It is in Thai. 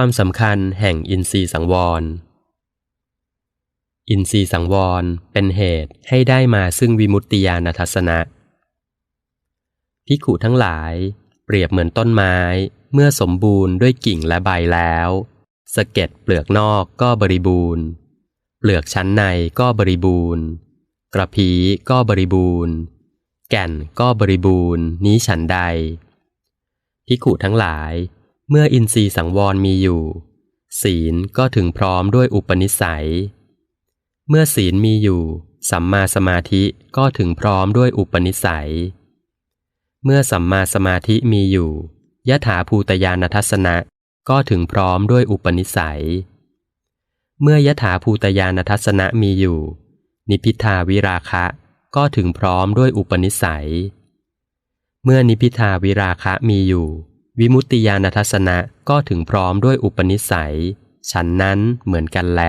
ความสำคัญแห่งอินทรีย์สังวร อินทรีย์สังวรเป็นเหตุให้ได้มาซึ่งวิมุตติญาณทัศนะพิขุทั้งหลาย เปรียบเหมือนต้นไม้ เมื่อสมบูรณ์ด้วยกิ่งและใบแล้วสะเก็ดเปลือกนอกก็บริบูรณ์ เปลือกชั้นในก็บริบูรณ์ กระพีก็บริบูรณ์ แก่นก็บริบูรณ์ นี้ฉันใดพิขุทั้งหลาย เมื่ออินทรีย์สังวรมีอยู่ ศีลก็ถึงพร้อมด้วยอุปนิสัย เมื่อศีลมีอยู่ สัมมาสมาธิก็ถึงพร้อมด้วยอุปนิสัย เมื่อสัมมาสมาธิมีอยู่ยถาภูตยานทัศนะก็ถึงพร้อมด้วยอุปนิสัย เมื่อยถาภูตยานทัศนะมีอยู่ นิพิทาวิราคะก็ถึงพร้อมด้วยอุปนิสัย เมื่อนิพิทาวิราคะมีอยู่ วิมุตติยานทัศนะก็ถึงพร้อมด้วยอุปนิสัย ฉันนั้นเหมือนกันแล